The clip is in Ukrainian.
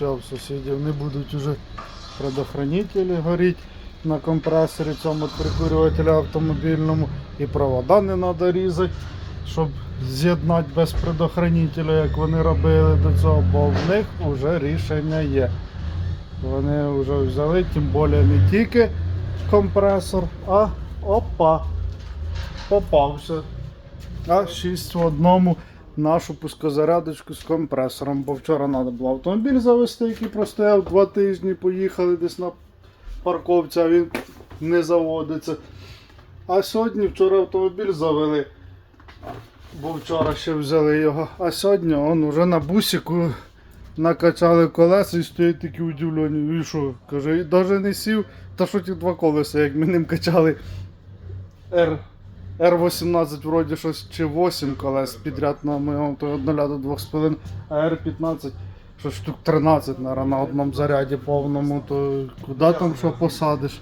Все, сусідів не будуть уже предохранителі горіти на компресорі цьому прикурювателю автомобільному і провода не треба різати, щоб з'єднати без предохранителя, як вони робили до цього, бо в них вже рішення є. Вони вже взяли, тим більше не тільки компресор, а опа, попався. А 6 в одному нашу пускозарядочку з компресором, бо вчора треба було автомобіль завести, який простояв два тижні, поїхали десь на парковці, а він не заводиться. А сьогодні вчора автомобіль завели, бо вчора ще взяли його. А сьогодні он уже на бусику накачали колеса і стоять такі удивлені. І що? Каже, і навіть не сів, та що ті два колеса, як ми ним качали. R R18 вроді щось чи 8 колес підряд на моєму то від 0 до 2,5, а R15 щось штук 13 наверное, на одному заряді повному, то куди там що посадиш?